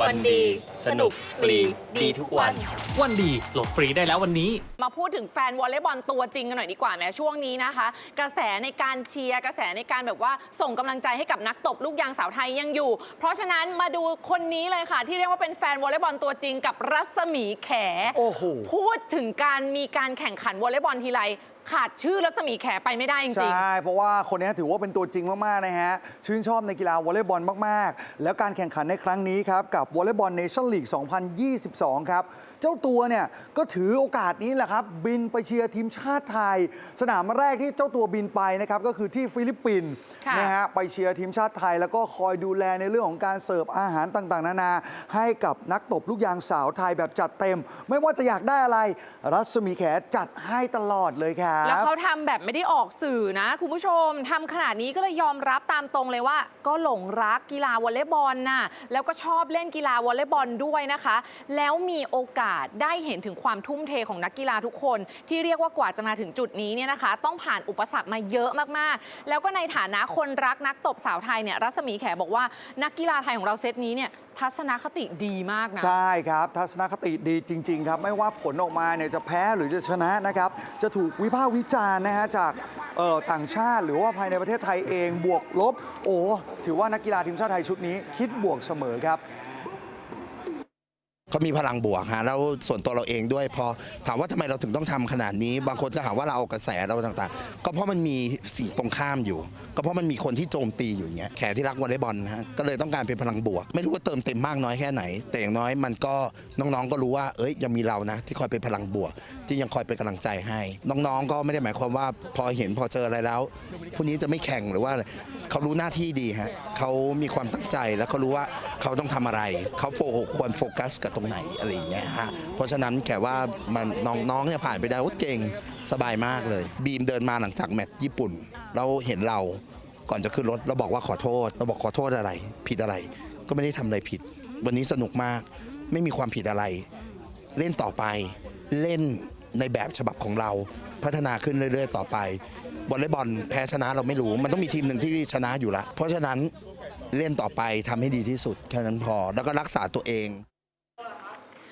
วันดี สนุกฟรีดีทุกวัน วันดีโหลดฟรีได้แล้ววันนี้ มาพูดถึงแฟนวอลเลย์บอลตัวจริงกันหน่อยดีกว่าแม้ช่วงนี้นะคะ กระแสในการเชียร์กระแสในการแบบว่าส่งกำลังใจให้กับนักตบลูกยางสาวไทยยังอยู่ เพราะฉะนั้นมาดูคนนี้เลยค่ะ ที่เรียกว่าเป็นแฟนวอลเลย์บอลตัวจริงกับรัศมีแขโอ้โหพูดถึงการมีการแข่งขันวอลเลย์บอลทีไรขาดชื่อรัศมีแขไปไม่ได้จริงใช่เพราะว่าคนนี้ถือว่าเป็นตัวจริงมาก ๆ นะฮะ ชื่นชอบในกีฬาวอลเลย์บอลมาก ๆ แล้วการแข่งขันในครั้งนี้ครับ กับวอลเลย์บอลเนชั่นลีก 2022 ครับ เจ้าตัวเนี่ยก็ถือโอกาสนี้แหละครับ บินไปเชียร์ทีมชาติไทย สนามแรกที่เจ้าตัวบินไปนะครับก็คือที่ฟิลิปปินส์ค่ะนะฮะไปเชียร์ทีมชาติไทย แล้วก็คอยดูแลในเรื่องของการเสิร์ฟอาหารต่างๆ นานา ให้กับนักตบลูกยางสาวไทยแบบจัดเต็ม ไม่ว่าจะอยากได้อะไร รัศมีแขจัดให้ตลอดเลยครับแล้วเขาทำแบบไม่ได้ออกสื่อนะ คุณผู้ชมทำขนาดนี้ก็เลยยอมรับตามตรงเลยว่า ก็หลงรักกีฬาวอลเลย์บอลน่ะแล้วก็ชอบเล่นกีกีฬาวอลเลย์บอลด้วยนะคะ แล้วมีโอกาสได้เห็นถึงความทุ่มเทของนักกีฬาทุกคน ที่เรียกว่ากว่าจะมาถึงจุดนี้เนี่ยนะคะ ต้องผ่านอุปสรรคมาเยอะมากๆ แล้วก็ในฐานะคนรักนักตบสาวไทยเนี่ยรัศมีแขบอกว่านักกีฬาไทยของเราเซตนี้เนี่ยทัศนคติดีมากนะ ใช่ครับ ทัศนคติดีจริง ๆ ครับ ไม่ว่าผลออกมาเนี่ยจะแพ้หรือจะชนะนะครับ จะถูกวิพากษ์วิจารณ์นะฮะจากต่างชาติ หรือว่าภายในประเทศไทยเองบวกลบ โอ้ถือว่านักกีฬาทีมชาติไทยชุดนี้คิดบวกเสมอครับ เขามีพลังบวกฮะแล้วส่วนตัวเราเองด้วยพอถามว่าทำไมเราถึงต้องทำขนาดนี้ บางคนก็หาว่าเราเอากระแสเราต่างๆ ก็เพราะมันมีสิ่งตรงข้ามอยู่ ก็เพราะมันมีคนที่โจมตีอยู่อย่างเงี้ยแขกที่รักวอลเลย์บอลนะฮะก็เลยต้องการเป็นพลังบวก ไม่รู้ว่าเติมเต็มมากน้อยแค่ไหน แต่อย่างน้อยมันก็น้องๆก็รู้ว่าเอ้ยยังมีเรานะ ที่คอยเป็นพลังบวก ที่ยังคอยเป็นกำลังใจให้ น้องๆก็ไม่ได้หมายความว่าพอเห็นพอเจออะไรแล้วพวกนี้จะไม่แข่งหรือว่า เขารู้หน้าที่ดีฮะเขามีความตั้งใจแล้วเขารู้ว่าเขาต้องทำอะไร เขาโฟควรโฟกัสกับตรงไหนอะไรอย่างเงี้ยฮะเพราะฉะนั้นแค่ว่ามันน้องๆเนี่ยผ่านไปได้ว่าเก่งสบายมากเลย บีมเดินมาหลังจากแมตช์ญี่ปุ่น เราเห็นเราก่อนจะขึ้นรถเราบอกว่าขอโทษ เราบอกขอโทษอะไร ผิดอะไร ก็ไม่ได้ทำอะไรผิด วันนี้สนุกมาก ไม่มีความผิดอะไร เล่นต่อไป เล่นในแบบฉบับของเรา พัฒนาขึ้นเรื่อย ๆ ต่อไป วอลเลย์บอลแพ้ชนะเราไม่รู้ มันต้องมีทีมหนึ่งที่ชนะอยู่ละเพราะฉะนั้นเล่นต่อไปทำให้ดีที่สุดแค่นั้นพอ แล้วก็รักษาตัวเอง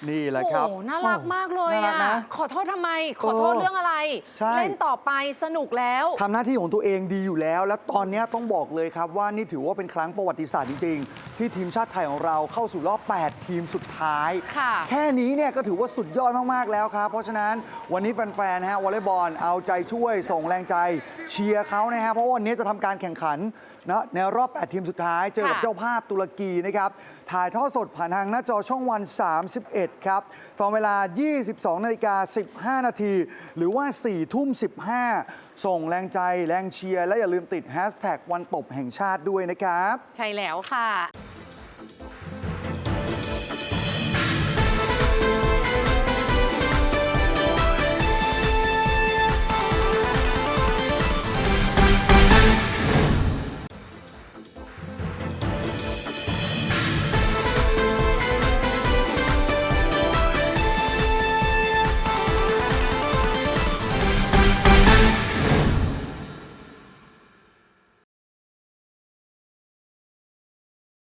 นี่แหละครับ โอ้โหน่ารักมากเลยน่ารัอะกนะขอโทษทำไม ขอโทษเออเรื่องอะไร ใช่ เล่นต่อไปสนุกแล้ว ทำหน้าที่ของตัวเองดีอยู่แล้ว และตอนนี้ต้องบอกเลยครับว่านี่ถือว่าเป็นครั้งประวัติศาสตร์จริง ๆ ที่ทีมชาติไทยของเราเข้าสู่รอบ 8 ทีมสุดท้าย ค่ะ แค่นี้เนี่ยก็ถือว่าสุดยอดมาก ๆ แล้วครับ เพราะฉะนั้นวันนี้แฟน ๆ ฮะวอลเลย์บอลเอาใจช่วยส่งแรงใจเชียร์เขานะฮะ เพราะว่าวันนี้จะทำการแข่งขันนะในรอบ 8 ทีมสุดท้าย เจอกับค่ะ เจ้าภาพตุรกีนะครับ ถ่ายทอดสดผ่านทางหน้าจอช่องวัน 31ครับตอนเวลา 22นาฬิกา15 นาที หรือว่า 4 ทุ่ม 15 ส่งแรงใจแรงเชียร์ และอย่าลืมติดแฮชแท็กวันตบแห่งชาติด้วยนะครับ ใช่แล้วค่ะ